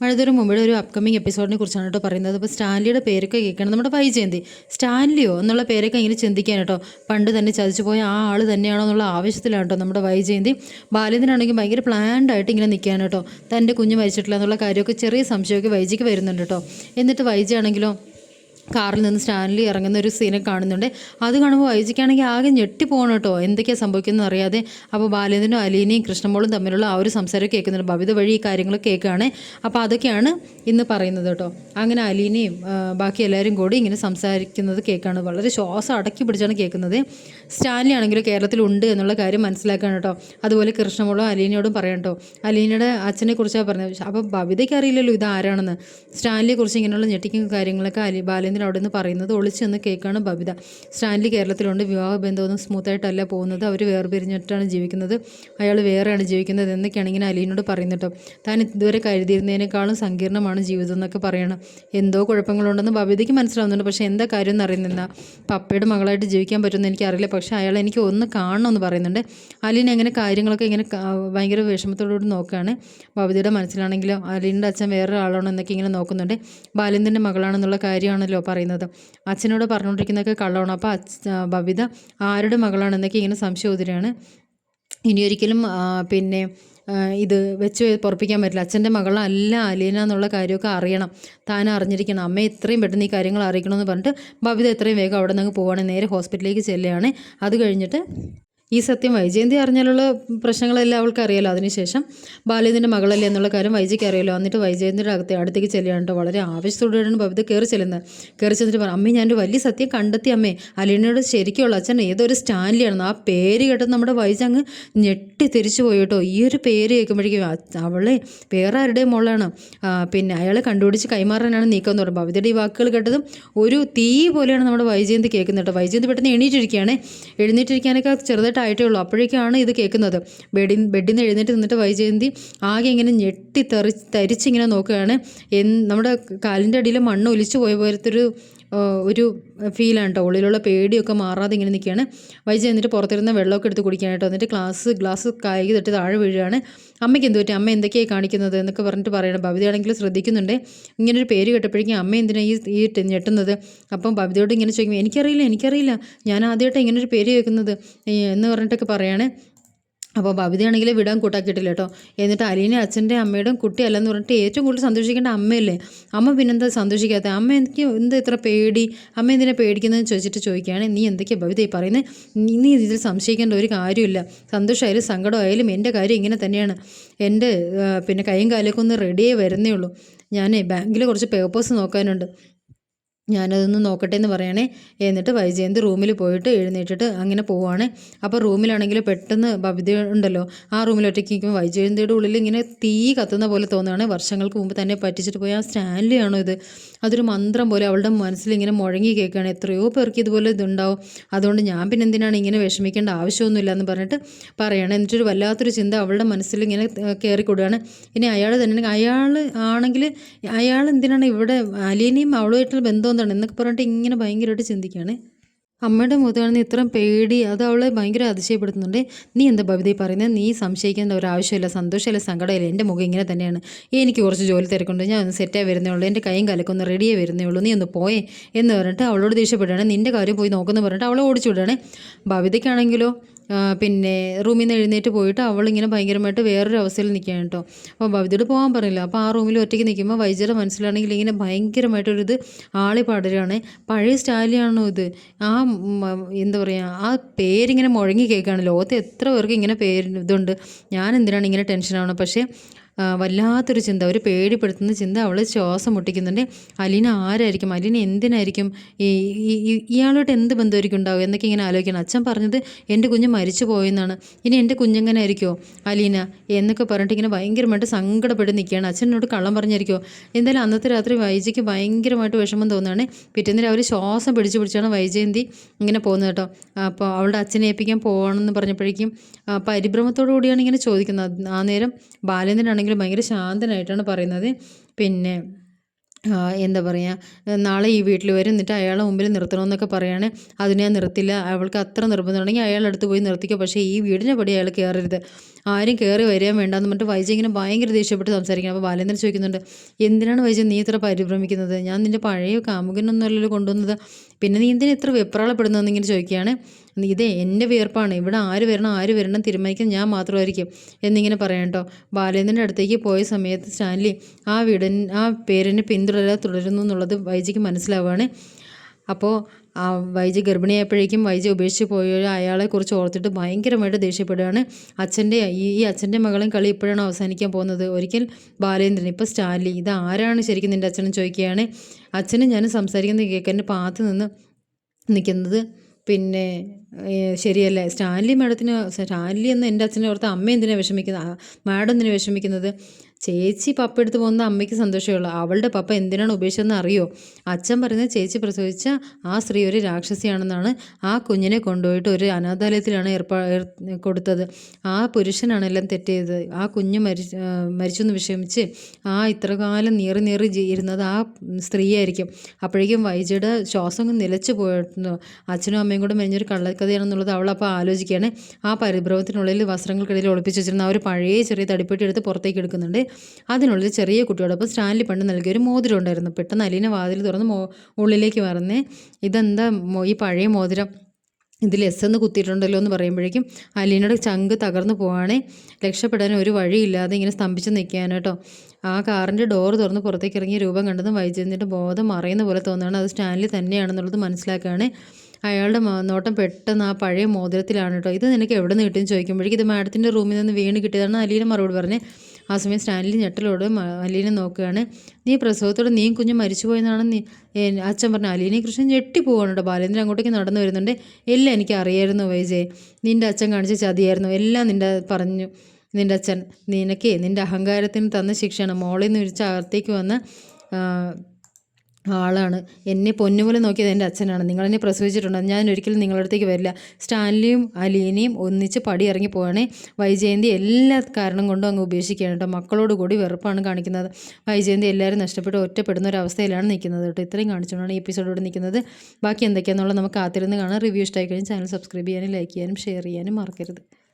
മഴതൊരു മുമ്പേ ഒരു അപ്കമിങ് എപ്പിസോഡിനെ കുറിച്ചാണ് കേട്ടോ പറയുന്നത്. അപ്പോൾ സ്റ്റാൻലിയുടെ പേരൊക്കെ കേൾക്കണം. നമ്മുടെ വൈജയന്തി സ്റ്റാൻലിയോ എന്നുള്ള പേരൊക്കെ ഇങ്ങനെ ചിന്തിക്കാൻ കേട്ടോ. പണ്ട് തന്നെ ചതിച്ചു പോയ ആ ആൾ തന്നെയാണോ എന്നുള്ള ആവശ്യത്തിലാണ് കേട്ടോ നമ്മുടെ വൈജയന്തി. ബാലേന്ദ്രനാണെങ്കിൽ ഭയങ്കര പ്ലാൻഡ് ആയിട്ട് ഇങ്ങനെ നിൽക്കാൻ കേട്ടോ. തന്റെ കുഞ്ഞ് മരിച്ചിട്ടില്ല എന്നുള്ള കാര്യമൊക്കെ ചെറിയ സംശയമൊക്കെ വൈജിക്ക് വരുന്നുണ്ട് കേട്ടോ. എന്നിട്ട് വൈജയാണെങ്കിലോ കാറിൽ നിന്ന് സ്റ്റാൻലി ഇറങ്ങുന്ന ഒരു സീനെ കാണുന്നുണ്ട്. അത് കാണുമ്പോൾ വൈജിക്കാണെങ്കിൽ ആകെ ഞെട്ടിപ്പോകണം കേട്ടോ. എന്തൊക്കെയാണ് സംഭവിക്കുന്നത് അറിയാതെ അപ്പോൾ ബാലേന്ദ്രനും അലീനയും കൃഷ്ണമോളും തമ്മിലുള്ള ആ ഒരു സംസാരം കേൾക്കുന്നുണ്ട്. ഭവിത വഴി ഈ കാര്യങ്ങൾ കേൾക്കുകയാണ്. അപ്പോൾ അതൊക്കെയാണ് ഇന്ന് പറയുന്നത് കേട്ടോ. അങ്ങനെ അലീനയും ബാക്കി എല്ലാവരും കൂടി ഇങ്ങനെ സംസാരിക്കുന്നത് കേൾക്കുകയാണ് വളരെ ശ്വാസം അടക്കി പിടിച്ചാണ് കേൾക്കുന്നത്. സ്റ്റാൻലി ആണെങ്കിലും കേരളത്തിലുണ്ട് എന്നുള്ള കാര്യം മനസ്സിലാക്കുകയാണ് കേട്ടോ. അതുപോലെ കൃഷ്ണമോളും അലീനയോടും പറയാം കേട്ടോ. അലീനയുടെ അച്ഛനെ കുറിച്ചാണ് പറഞ്ഞത്. അപ്പോൾ ഭവിതയ്ക്ക് അറിയില്ലല്ലോ ഇത് ആരാണെന്ന് സ്റ്റാൻലിയെ കുറിച്ച് ഇങ്ങനെയുള്ള ഞെട്ടിക്കുന്ന കാര്യങ്ങളൊക്കെ അലി ബാലേന്ദ്രൻ അവിടെ നിന്ന് പറയുന്നത് ഒളിച്ചെന്ന് കേൾക്കാണ് ബബിത. സ്റ്റാൻലി കേരളത്തിലുണ്ട്. വിവാഹ ബന്ധമൊന്നും സ്മൂത്തായിട്ടല്ല പോകുന്നത്. അവർ വേർപിരിഞ്ഞിട്ടാണ് ജീവിക്കുന്നത്. അയാൾ വേറെയാണ് ജീവിക്കുന്നത് എന്നൊക്കെയാണ് ഇങ്ങനെ അലീനോട് പറയുന്നത് താൻ ഇതുവരെ കരുതിയിരുന്നതിനേക്കാളും സങ്കീർണമാണ് ജീവിതം എന്നൊക്കെ പറയണം. എന്തോ കുഴപ്പങ്ങളുണ്ടെന്ന് ബബിതയ്ക്ക് മനസ്സിലാവുന്നുണ്ട്. പക്ഷേ എന്താ കാര്യം എന്ന് അറിയുന്നില്ല പപ്പയുടെ മകളായിട്ട് ജീവിക്കാൻ പറ്റുമെന്ന് എനിക്കറിയില്ല. പക്ഷേ അയാൾ എനിക്ക് ഒന്ന് കാണണമെന്ന് പറയുന്നുണ്ട്. അലീൻ എങ്ങനെ കാര്യങ്ങളൊക്കെ ഇങ്ങനെ ഭയങ്കര വിഷമത്തോടുകൂടി നോക്കുകയാണ്. ബബിതയുടെ മനസ്സിലാണെങ്കിലും അലീന്റെ അച്ഛൻ വേറെ ആളാണോ എന്നൊക്കെ ഇങ്ങനെ നോക്കുന്നുണ്ട്. ബാലിന്ദന്റെ മകളാണെന്നുള്ള കാര്യമാണല്ലോ. പറയുന്നത്. അച്ഛനോട് പറഞ്ഞുകൊണ്ടിരിക്കുന്നതൊക്കെ കള്ളമാണ്. അപ്പോൾ അച്ഛ ആരുടെ മകളാണെന്നൊക്കെ ഇങ്ങനെ സംശയം ഉതിരാണ്. ഇനിയൊരിക്കലും പിന്നെ ഇത് വെച്ച് പൊറപ്പിക്കാൻ പറ്റില്ല. അച്ഛന്റെ മകളല്ല അലീന എന്നുള്ള കാര്യമൊക്കെ അറിയണം. താൻ അറിഞ്ഞിരിക്കണം. അമ്മ എത്രയും പെട്ടെന്ന് ഈ കാര്യങ്ങൾ അറിയിക്കണമെന്ന് പറഞ്ഞിട്ട് ബബിത എത്രയും വേഗം അവിടെ നിന്ന് പോവുകയാണ് നേരെ ഹോസ്പിറ്റലിലേക്ക് ചെല്ലുകയാണ്. അത് കഴിഞ്ഞിട്ട് ഈ സത്യം വൈജയന്തി അറിഞ്ഞാലുള്ള പ്രശ്നങ്ങളെല്ലാം അവൾക്ക് അറിയാലോ അതിനുശേഷം. ബാലേന്ദ്രന്റെ മകളല്ലേ എന്നുള്ള കാര്യം വൈജയ്ക്ക് അറിയാലോ എന്നിട്ട് വൈജയന്തിയുടെ അകത്ത് അടുത്തേക്ക് ചെല്ലുകയാണ് വളരെ ആവശ്യത്തോടെയാണ് ഭവിത കയറി ചെല്ലുന്നത്. കയറി ചെന്നിട്ട് പറഞ്ഞു അമ്മേ ഞാനൊരു വലിയ സത്യം കണ്ടെത്തി അമ്മേ. അലീനയോട് ശരിക്കുള്ള അച്ഛൻ ഏതൊരു സ്റ്റാൻലിയാണെന്ന് ആ പേര് കേട്ടത് നമ്മുടെ വൈജ അങ്ങ് ഞെട്ടി തിരിച്ചു പോയി കേട്ടോ. ഈ ഒരു പേര് കേൾക്കുമ്പോഴേക്കും അവളെ വേറെ ആരുടെയും മോളാണ്? പിന്നെ അയാളെ കണ്ടുപിടിച്ച് കൈമാറാനാണ് നീക്കം എന്ന് പറയുമ്പോൾ ഭവിതയുടെ ഈ വാക്കുകൾ കേട്ടതും ഒരു തീ പോലെയാണ് നമ്മുടെ വൈജയന്തി കേൾക്കുന്നത് കേട്ടോ. വൈജയന്തി പെട്ടെന്ന് എണീറ്റിരിക്കുകയാണ്. എഴുന്നേറ്റിരിക്കാനൊക്കെ ചെറുതായിട്ടായിട്ടേ ഉള്ളൂ അപ്പോഴേക്കാണ് ഇത് കേൾക്കുന്നത്. ബെഡിൻ ബെഡിൽ നിന്ന് എഴുന്നേറ്റ് നിന്നിട്ട് വൈജയന്തി ആകെ ഇങ്ങനെ ഞെട്ടി തെറി തരിച്ചിങ്ങനെ നോക്കുകയാണ്. നമ്മുടെ കാലിന്റെ അടിയിൽ മണ്ണ് ഒലിച്ചു പോയ പോലത്തെ ഒരു ഒരു ഫീലാണ് കേട്ടോ ഉള്ളിലുള്ള പേടിയൊക്കെ മാറാതെ ഇങ്ങനെ നിൽക്കുകയാണ് വൈജി എന്നിട്ട് പുറത്തിരുന്ന വെള്ളമൊക്കെ എടുത്ത് കുടിക്കാൻ കേട്ടോ എന്നിട്ട് ഗ്ലാസ് ഗ്ലാസ് കായിക തട്ടി താഴെ വീഴുകയാണ്. അമ്മയ്ക്ക് എന്ത് പറ്റി? അമ്മ എന്തൊക്കെയാണ് കാണിക്കുന്നത്? എന്നൊക്കെ പറഞ്ഞിട്ട് പറയണം. ഭവിതയാണെങ്കിൽ ശ്രദ്ധിക്കുന്നുണ്ട്. ഇങ്ങനെ ഒരു പേര് കേട്ടപ്പോഴേക്കും അമ്മ എന്തിനാണ് ഈ ഈ ഞെട്ടുന്നത്? അപ്പം ഭവിതയോട് ഇങ്ങനെ ചോദിക്കും എനിക്കറിയില്ല എനിക്കറിയില്ല. ഞാൻ ആദ്യമായിട്ടാണ് ഇങ്ങനൊരു പേര് കേൾക്കുന്നത്. എന്ന് പറഞ്ഞിട്ടൊക്കെ പറയാണ്. അപ്പോൾ ബബിതയാണെങ്കിൽ വിടാൻ കൂട്ടാക്കിയിട്ടില്ല കേട്ടോ. എന്നിട്ട് അലീനെ അച്ഛന്റെ അമ്മയുടെയും കുട്ടിയല്ലെന്ന് പറഞ്ഞിട്ട് ഏറ്റവും കൂടുതൽ സന്തോഷിക്കേണ്ട അമ്മയല്ലേ? അമ്മ പിന്നെന്താ സന്തോഷിക്കാത്ത? അമ്മ എനിക്ക് എന്താ ഇത്ര പേടി? അമ്മ എന്തിനെ പേടിക്കുന്നതെന്ന് ചോദിച്ചിട്ട് ചോദിക്കുകയാണ്. നീ എന്തൊക്കെയാണ് ബബിത ഈ പറയുന്നത് നീ നീ ഇതിൽ സംശയിക്കേണ്ട ഒരു കാര്യമില്ല. സന്തോഷമായാലും സങ്കടമായാലും എന്റെ കാര്യം ഇങ്ങനെ തന്നെയാണ്. എന്റെ പിന്നെ കൈയും കാലൊക്കെ ഒന്ന് റെഡിയായി വരുന്നേ ഉള്ളൂ. ഞാൻ ബാങ്കിൽ കുറച്ച് പേപ്പേഴ്സ് നോക്കാനുണ്ട്. ഞാനതൊന്ന് നോക്കട്ടെ എന്ന് പറയണേ. എന്നിട്ട് വൈജയന്തി റൂമിൽ പോയിട്ട് എഴുന്നേറ്റിട്ട് അങ്ങനെ പോവാണ്. അപ്പോൾ റൂമിലാണെങ്കിൽ പെട്ടെന്ന് ബബിത ഉണ്ടല്ലോ. ആ റൂമിൽ ഒറ്റയ്ക്ക് വൈജയന്തിയുടെ ഉള്ളിൽ ഇങ്ങനെ തീ കത്തുന്ന പോലെ തോന്നുകയാണ് വർഷങ്ങൾക്ക് മുമ്പ് തന്നെ പറ്റിച്ചിട്ട് പോയ ആ സ്റ്റാൻലി ആണോ ഇത്? അതൊരു മന്ത്രം പോലെ അവളുടെ മനസ്സിൽ ഇങ്ങനെ മുഴങ്ങി കേൾക്കുകയാണ്. എത്രയോ പേർക്ക് ഇതുപോലെ ഇതുണ്ടാവും. അതുകൊണ്ട് ഞാൻ പിന്നെ എന്തിനാണ് ഇങ്ങനെ വിഷമിക്കേണ്ട ആവശ്യമൊന്നുമില്ല എന്ന് പറഞ്ഞിട്ട് പറയണം. എന്നിട്ടൊരു വല്ലാത്തൊരു ചിന്ത അവളുടെ മനസ്സിൽ ഇങ്ങനെ കയറിക്കൊടുകയാണ് ഇനി അയാൾ തന്നെ അയാൾ ആണെങ്കിൽ അയാൾ എന്തിനാണ് ഇവിടെ അലീനയും അവളുമായിട്ടുള്ള ബന്ധം എന്താണ് എന്നൊക്കെ പറഞ്ഞിട്ട് ഇങ്ങനെ ഭയങ്കരമായിട്ട് ചിന്തിക്കുകയാണ്. അമ്മയുടെ മുഖത്ത് ഇത്രയും പേടി അത് അവളെ ഭയങ്കര അതിശയപ്പെടുത്തുന്നുണ്ട്. നീ എന്താ ഭവിതയെ പറയുന്നത്? നീ സംശയിക്കേണ്ട ഒരു ആവശ്യമില്ല സന്തോഷമില്ല സങ്കടമില്ല. എന്റെ മുഖം ഇങ്ങനെ തന്നെയാണ്. എനിക്ക് കുറച്ച് ജോലി തിരക്കുണ്ട്. ഞാൻ ഒന്ന് സെറ്റായി വരുന്നേ ഉള്ളൂ. എന്റെ കൈയും കലക്കൊന്ന് റെഡിയായി വരുന്നേ ഉള്ളൂ. നീ ഒന്ന് പോയേ എന്ന് പറഞ്ഞിട്ട് അവളോട് ദേഷ്യപ്പെടുകയാണ്. നിന്റെ കാര്യം പോയി നോക്കുന്നു പറഞ്ഞിട്ട് അവളെ ഓടിച്ചു വിടുകയാണ്. ഭവിതയ്ക്കാണെങ്കിലോ പിന്നെ റൂമിൽ നിന്ന് എഴുന്നേറ്റ് പോയിട്ട് അവളിങ്ങനെ ഭയങ്കരമായിട്ട് വേറൊരു അവസ്ഥയിൽ നിൽക്കുകയാണ് കേട്ടോ. അപ്പോൾ ഭവിതയോട് പോകാൻ പറയില്ല അപ്പോൾ ആ റൂമിൽ ഒറ്റയ്ക്ക് നിൽക്കുമ്പോൾ വൈദ്യയുടെ മനസ്സിലാണെങ്കിൽ ഇങ്ങനെ ഭയങ്കരമായിട്ടൊരിത് ആളി പടരുകയാണ് പഴയ സ്റ്റാലിയാണോ ഇത്? ആ എന്താ പറയുക ആ പേരിങ്ങനെ മുഴങ്ങി കേൾക്കുകയാണ്. ലോകത്ത് എത്ര പേർക്ക് ഇങ്ങനെ പേര് ഇതുണ്ട്? ഞാൻ എന്തിനാണ് ഇങ്ങനെ ടെൻഷനാവണം പക്ഷേ വല്ലാത്തൊരു ചിന്ത. ഒരു പേടിപ്പെടുത്തുന്ന ചിന്ത അവൾ ശ്വാസം മുട്ടിക്കുന്നുണ്ട്. അലീന ആരായിരിക്കും? അലീന എന്തിനായിരിക്കും? ഈ ഇയാളോട്ട് എന്ത് ബന്ധമായിരിക്കും ഉണ്ടാവുക? എന്നൊക്കെ ഇങ്ങനെ ആലോചിക്കണം. അച്ഛൻ പറഞ്ഞത് എന്റെ കുഞ്ഞ് മരിച്ചു പോയെന്നാണ്. ഇനി എന്റെ കുഞ്ഞെങ്ങനെ ആയിരിക്കുമോ അലീന? എന്നൊക്കെ പറഞ്ഞിട്ട് ഇങ്ങനെ ഭയങ്കരമായിട്ട് സങ്കടപ്പെട്ട് നിൽക്കുകയാണ്. അച്ഛനോട് കള്ളം പറഞ്ഞായിരിക്കുമോ എന്തായാലും അന്നത്തെ രാത്രി വൈജയ്ക്ക് ഭയങ്കരമായിട്ട് വിഷമം തോന്നുകയാണ്. പിറ്റേന്ന് രാവിലെ ശ്വാസം പിടിച്ചു പിടിച്ചാണ് വൈജയന്തി ഇങ്ങനെ പോകുന്നത് കേട്ടോ. അപ്പോൾ അവളുടെ അച്ഛനെ ഏൽപ്പിക്കാൻ പോകണമെന്ന് പറഞ്ഞപ്പോഴേക്കും പരിഭ്രമത്തോടു കൂടിയാണ് ഇങ്ങനെ ചോദിക്കുന്നത്. ആ നേരം ബാലേന്ദ്രനാണെങ്കിൽ ഭയങ്കര ശാന്തനായിട്ടാണ് പറയുന്നത്. പിന്നെ എന്താ പറയുക നാളെ ഈ വീട്ടിൽ വരും എന്നിട്ട് അയാളെ മുമ്പിൽ നിർത്തണമെന്നൊക്കെ പറയുകയാണ് അതിനെ ഞാൻ നിർത്തില്ല. അവൾക്ക് അത്ര നിർബന്ധമുണ്ടെങ്കിൽ അയാളുടെ അടുത്ത് പോയി നിർത്തിക്കുക പക്ഷേ ഈ വീടിന്റെ പടി അയാൾ കയറരുത്. ആരും കയറി വരാൻ വേണ്ടെന്ന് പറഞ്ഞിട്ട് വൈജ ഇങ്ങനെ ഭയങ്കര ദേഷ്യപ്പെട്ട് സംസാരിക്കണം. അപ്പോൾ ബാലേന്ദ്രൻ ചോദിക്കുന്നുണ്ട് എന്തിനാണ് വൈജ നീ ഇത്ര പരിഭ്രമിക്കുന്നത്? ഞാൻ നിന്റെ പഴയ കാമുകനൊന്നുമല്ലല്ലോ കൊണ്ടുവന്നത്. പിന്നെ നീ എന്തിനാ ഇത്ര വെപ്രാളപ്പെടുന്നതെന്ന് ഇങ്ങനെ ചോദിക്കുകയാണ്? ഇതേ എന്റെ വിയർപ്പാണ് ഇവിടെ ആര് വരണം ആര് വരണം തീരുമാനിക്കാൻ ഞാൻ മാത്രമായിരിക്കും എന്നിങ്ങനെ പറയാം കേട്ടോ. ബാലേന്ദ്രന്റെ അടുത്തേക്ക് പോയ സമയത്ത് സ്റ്റാൻലി ആ വീടൻ ആ പേരിനെ പിന്തുടരാതെ തുടരുന്നു എന്നുള്ളത് വൈജിക്ക് മനസ്സിലാവുകയാണ്. അപ്പോൾ ആ വൈജി ഗർഭിണിയായപ്പോഴേക്കും വൈജി ഉപേക്ഷിച്ച് പോയ അയാളെക്കുറിച്ച് ഓർത്തിട്ട് ഭയങ്കരമായിട്ട് ദേഷ്യപ്പെടുകയാണ്. അച്ഛന്റെ ഈ ഈ അച്ഛന്റെ മകളും കളി ഇപ്പോഴാണ് അവസാനിക്കാൻ പോകുന്നത്? ഒരിക്കൽ ബാലേന്ദ്രൻ ഇപ്പോൾ സ്റ്റാൻലി ഇത് ആരാണ് ശരിക്കും നിന്റെ അച്ഛനും ചോദിക്കുകയാണ്. അച്ഛനും ഞാനും സംസാരിക്കുന്നത് കേൾക്കാൻ പാത്ത് നിന്ന് നിൽക്കുന്നത് പിന്നെ ശരിയല്ല? സ്റ്റാൻലി മാഡത്തിന് സ്റ്റാൻലി എന്ന് എന്റെ അച്ഛനെ ഓർത്ത് അമ്മ എന്തിനാണ് വിഷമിക്കുന്നത്? മാഡം എന്തിനാണ് വിഷമിക്കുന്നത്? ചേച്ചി പപ്പ എടുത്ത് പോകുന്ന അമ്മയ്ക്ക് സന്തോഷമേ ഉള്ളൂ. അവളുടെ പപ്പ എന്തിനാണ് ഉപേക്ഷിച്ചതെന്ന് അറിയോ? അച്ഛൻ പറയുന്നത് ചേച്ചി പ്രസവിച്ച ആ സ്ത്രീ ഒരു രാക്ഷസിയാണെന്നാണ് ആ കുഞ്ഞിനെ കൊണ്ടുപോയിട്ട് ഒരു അനാഥാലയത്തിലാണ് ഏർപ്പാ കൊടുത്തത്. ആ പുരുഷനാണ് എല്ലാം ആ കുഞ്ഞ് മരി മരിച്ചു എന്ന് വിഷമിച്ച് ആ ഇത്രകാലം നീറി നീറി ഇരുന്നത് ആ സ്ത്രീയായിരിക്കും. അപ്പോഴേക്കും വൈജയുടെ ശ്വാസം നിലച്ചു പോയിരുന്നു അച്ഛനും അമ്മയും കൂടെ മെഞ്ഞൊരു കള്ളക്കഥയാണെന്നുള്ളത് അവൾ അപ്പോൾ ആലോചിക്കുകയാണ്. ആ പരിഭ്രമത്തിനുള്ളിൽ വസ്ത്രങ്ങൾക്കിടയിൽ ഒളിപ്പിച്ച് വെച്ചിരുന്ന ആ ഒരു പഴയ ചെറിയ തടിപ്പെട്ടി എടുത്ത് പുറത്തേക്ക് എടുക്കുന്നുണ്ട്. അതിനുള്ളിൽ ചെറിയ കുട്ടിയോടൊപ്പം സ്റ്റാൻലി പണ്ട് നൽകിയ ഒരു മോതിരം ഉണ്ടായിരുന്നു. പെട്ടെന്ന് അലീന വാതിൽ തുറന്ന് മോ ഉള്ളിലേക്ക് പറഞ്ഞേ ഇതെന്താ ഈ പഴയ മോതിരം? ഇതിൽ എസ് എന്ന് കുത്തിയിട്ടുണ്ടല്ലോ എന്ന് പറയുമ്പോഴേക്കും അലീനയുടെ ചങ്ക് തകർന്നു പോവാണേ. രക്ഷപ്പെടാൻ ഒരു വഴിയില്ലാതെ ഇങ്ങനെ സ്തംഭിച്ച് നിൽക്കുകയാണ് കേട്ടോ. ആ കാറിന്റെ ഡോർ തുറന്ന് പുറത്തേക്ക് ഇറങ്ങിയ രൂപം കണ്ടതും വൈദ്യുതിന്റെ ബോധം മറയുന്ന പോലെ തോന്നുകയാണ്. അത് സ്റ്റാൻലി തന്നെയാണെന്നുള്ളത് മനസ്സിലാക്കുകയാണ്. അയാളുടെ നോട്ടം പെട്ടെന്ന് ആ പഴയ മോതിരത്തിലാണ് കേട്ടോ. ഇത് നിനക്ക് എവിടെ നിന്ന് കിട്ടിയെന്ന് ചോദിക്കുമ്പോഴേക്കും ഇത് മാഡത്തിന്റെ റൂമിൽ നിന്ന് വീണ് കിട്ടിയതാണ് അലീന മറുപടി പറഞ്ഞത് ആ സമയം സ്റ്റാൻലി ഞെട്ടലോട് അലീനെ നോക്കുകയാണ്. നീ പ്രസവത്തോടെ നീ കുഞ്ഞു മരിച്ചുപോയെന്നാണ് നീ അച്ഛൻ പറഞ്ഞു അലീനെ കൃഷ്ണൻ ഞെട്ടിപ്പോവാണ് കേട്ടോ. ബാലേന്ദ്രൻ അങ്ങോട്ടേക്ക് നടന്നു വരുന്നുണ്ട്. എല്ലാം എനിക്ക് അറിയായിരുന്നു വൈജയ്. നിന്റെ അച്ഛൻ കാണിച്ച ചതിയായിരുന്നു. എല്ലാം നിന്റെ പറഞ്ഞു നിന്റെ അച്ഛൻ. നിനക്കേ നിന്റെ അഹങ്കാരത്തിന് തന്ന ശിക്ഷയാണ്. മോളിൽ നിന്ന് വിളിച്ച് അകത്തേക്ക് വന്ന് ആളാണ്. എന്നെ പൊന്നുപോലെ നോക്കിയത് എന്റെ അച്ഛനാണ്. നിങ്ങളെന്നെ പ്രസവിച്ചിട്ടുണ്ട്? ഞാൻ ഒരിക്കലും നിങ്ങളുടെ അടുത്തേക്ക് വരില്ല. സ്റ്റാൻലിയും അലീനയും ഒന്നിച്ച് പടി ഇറങ്ങി പോവാണേ. വൈജയന്തി എല്ലാ കാരണം കൊണ്ടും അങ്ങ് ഉപേക്ഷിക്കുകയാണ് കേട്ടോ. മക്കളോട് കൂടി വെറുപ്പാണ് കാണിക്കുന്നത്. വൈജയന്തി എല്ലാവരും നഷ്ടപ്പെട്ട് ഒറ്റപ്പെടുന്ന ഒരു അവസ്ഥയിലാണ് നിൽക്കുന്നത് കേട്ടോ. ഇത്രയും കാണിച്ചുകൊണ്ടാണ് ഈ എപ്പിസോഡോട് നിൽക്കുന്നത്. ബാക്കി എന്തൊക്കെയാണെന്നുള്ളത് നമുക്ക് കാത്തിരുന്ന് കാണാം. റിവ്യൂ ഇഷ്ടമായി കഴിഞ്ഞാൽ ചാനൽ സബ്സ്ക്രൈബ് ചെയ്യാനും ലൈക്ക് ചെയ്യാനും ഷെയർ ചെയ്യാനും മറക്കരുത്.